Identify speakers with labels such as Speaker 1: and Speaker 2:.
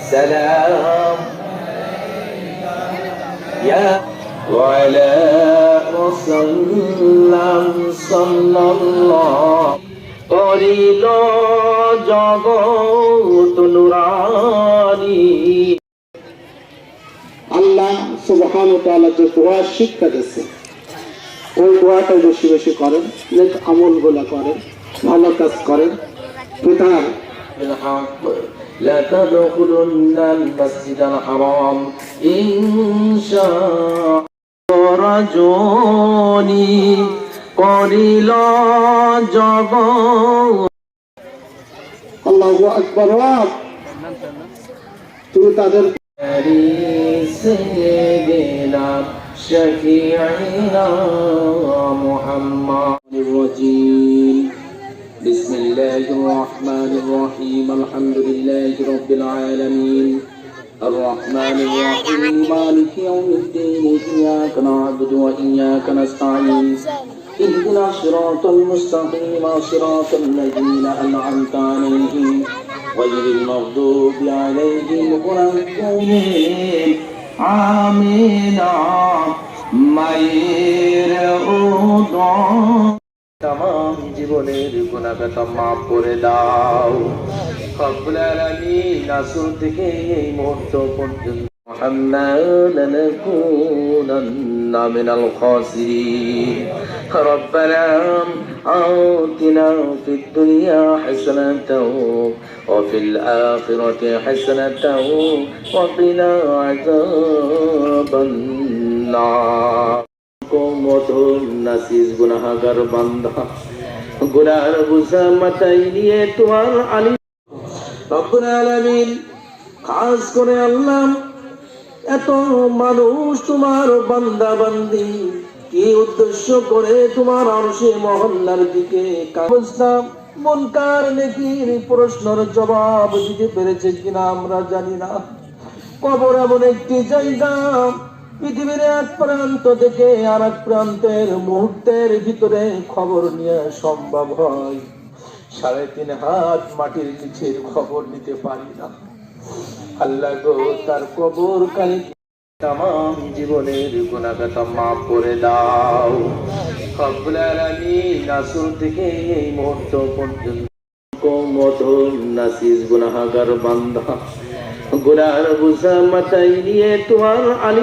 Speaker 1: سلام يا وعلى وسلم صلى الله করিল জগৎ নুরানি
Speaker 2: আল্লাহ সুবহান ও তাআলা যে দোয়া শিক্ষা দিয়েছে ওই দোয়াটা বেশি বেশি করেন নেক আমলগুলো করেন ভালো কাজ করেন পিতার
Speaker 1: بالحق لا تدخلن المسجد الحرام. إن شاء رجوني قليلا
Speaker 2: جبا الله أكبر. الله تقول
Speaker 1: سيدنا شفيعنا محمد الرجيم. بسم الله الرحمن الرحيم الحمد لله رب العالمين الرحمن الرحيم مالك يوم الدين إياك نعبد وإياك نستعين اهدنا الصراط المستقيم صراط الذين أنعمت عليهم غير المغضوب عليهم ولا الضالين آمين মায়ের উদয় তাম জীবনের গুণাগত মাফ করে দাও রব্বুল আলামিন আসল থেকে এই মুহূর্ত পর্যন্ত محمد لنكونن من الخاسرين ربنا آتنا في الدنيا حسنة وفي الآخرة حسنة وقنا عذاب النار মতন নাসিস গুনাহাগার বান্দা গুনার বুঝা মাথায় নিয়ে তোমার আলী রব্বুল আলামিন করে আল্লাহ, এত মানুষ তোমার বান্দা বান্দি কি উদ্দেশ্য করে তোমার আরশে মহল্লার দিকে নেকির প্রশ্নের জবাব দিতে পেরেছে কিনা আমরা জানি না। কবর এমন একটি জায়গা, পৃথিবীর এক প্রান্ত থেকে আর এক প্রান্তের মুহূর্তের ভিতরে খবর নিয়ে সম্ভব হয়। সাড়ে তিন হাত মাটির নিচের খবর নিতে পারি না। আল্লাহ গো, তার কবর কানে তাম জীবনের গুণাগত মাফ করে দাও। আলামিন আসল থেকে এই মুহূর্ত পর্যন্ত মাথায় নিয়ে তোমার আলী